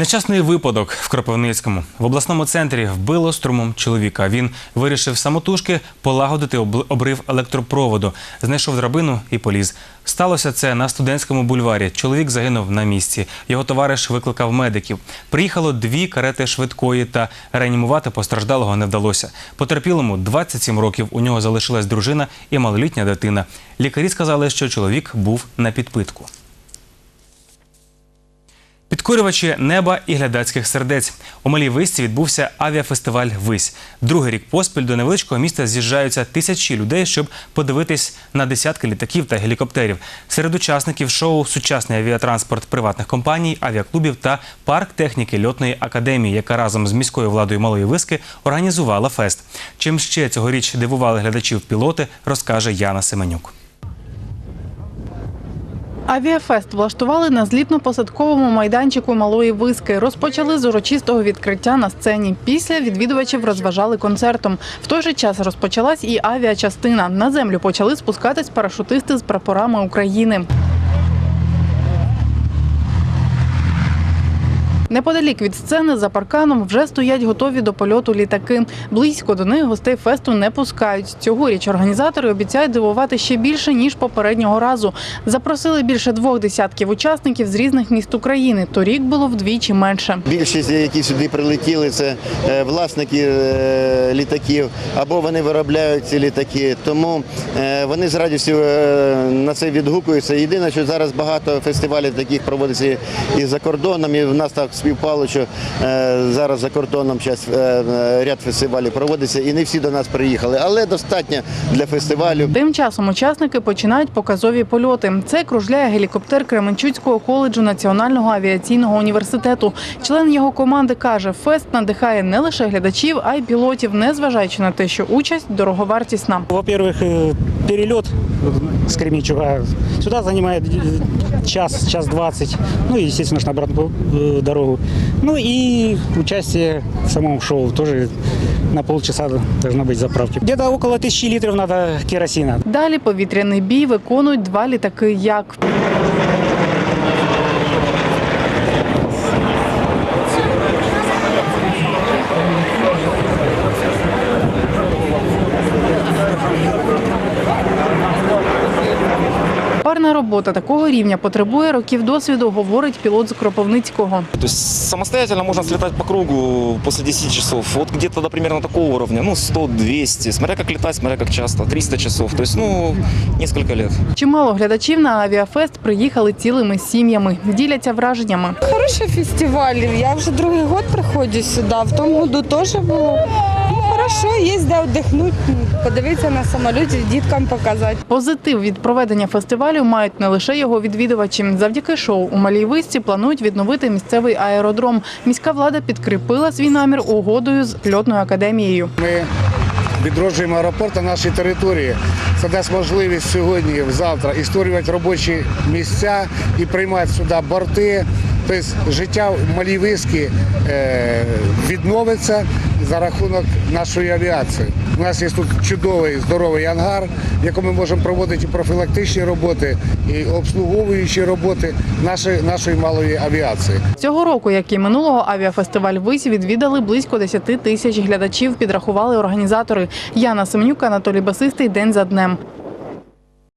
Нещасний випадок в Кропивницькому в обласному центрі вбило струмом чоловіка. Він вирішив самотужки полагодити обрив електропроводу, знайшов драбину і поліз. Сталося це на студентському бульварі. Чоловік загинув на місці. Його товариш викликав медиків. Приїхало дві карети швидкої, та реанімувати постраждалого не вдалося. Потерпілому 27 років. У нього залишилась дружина і малолітня дитина. Лікарі сказали, що чоловік був на підпитку. Підкорювачі неба і глядацьких сердець. У Малій Висці відбувся авіафестиваль Вись. Другий рік поспіль до невеличкого міста з'їжджаються тисячі людей, щоб подивитись на десятки літаків та гелікоптерів. Серед учасників шоу сучасний авіатранспорт приватних компаній, авіаклубів та парк техніки льотної академії, яка разом з міською владою Малої Виски організувала фест. Чим ще цьогоріч дивували глядачів пілоти, розкаже Яна Семенюк. Авіафест влаштували на злітно-посадковому майданчику Малої Виски. Розпочали з урочистого відкриття на сцені. Після відвідувачів розважали концертом. В той же час розпочалась і авіачастина. На землю почали спускатись парашутисти з прапорами України. Неподалік від сцени за парканом вже стоять готові до польоту літаки. Близько до них гостей фесту не пускають. Цьогоріч організатори обіцяють дивувати ще більше ніж попереднього разу. Запросили більше двох десятків учасників з різних міст України. Торік було вдвічі менше. Більшість, які сюди прилетіли, це е, власники е, літаків або вони виробляють ці літаки. Тому е, вони з радістю на це відгукуються. Єдине, що зараз багато фестивалів таких проводиться і за кордоном. І в нас так співпало, що е, зараз за кордоном час е, е, ряд фестивалів проводиться, і не всі до нас приїхали, але достатньо для фестивалю. Тим часом учасники починають показові польоти. Це кружляє гелікоптер Кременчуцького коледжу Національного авіаційного університету. Член його команди каже, фест надихає не лише глядачів, а й пілотів, незважаючи на те, що участь дороговартісна. Во-первых, э, перелет с Кременчуга сюда занимает э, час, час двадцать. Ну и, естественно, ж на обратную э, дорогу. Ну и участие в самом шоу тоже на полчаса должно быть заправки. Где-то около тысячи литров надо керосина. Далі повітряний бій виконують два літаки як. Робота такого рівня потребує років досвіду, говорить пілот з Кропивницького. То есть самостоятельно можно слетать по кругу после 10 часов. Вот где-то до примерно такого уровня, ну 100-200, смотря как летать, смотря как часто, 300 часов. То есть, ну, несколько лет. Чимало глядачів на авіафест приїхали цілими сім'ями, діляться враженнями. Хороший фестиваль. Я вже другий год приходжу сюди. В тому году теж було. Ну, хорошо, є де віддихнути, подивитися на самоліті, діткам показати. Позитив від проведення фестивалю мають не лише його відвідувачі. Завдяки шоу у Малій Висці планують відновити місцевий аеродром. Міська влада підкріпила свій намір угодою з льотною академією. Ми відроджуємо аеропорт на нашій території. Це дасть можливість сьогодні, завтра і створювати робочі місця і приймати сюди борти. Тобто життя в Малій Виски е, відновиться за рахунок нашої авіації. У нас є тут чудовий здоровий ангар, в якому ми можемо проводити профілактичні роботи, і обслуговуючі роботи нашої, нашої малої авіації. Цього року, як і минулого, авіафестиваль «Вись» відвідали близько 10 тисяч глядачів, підрахували організатори. Яна Семнюк, Анатолій Басистий, день за днем.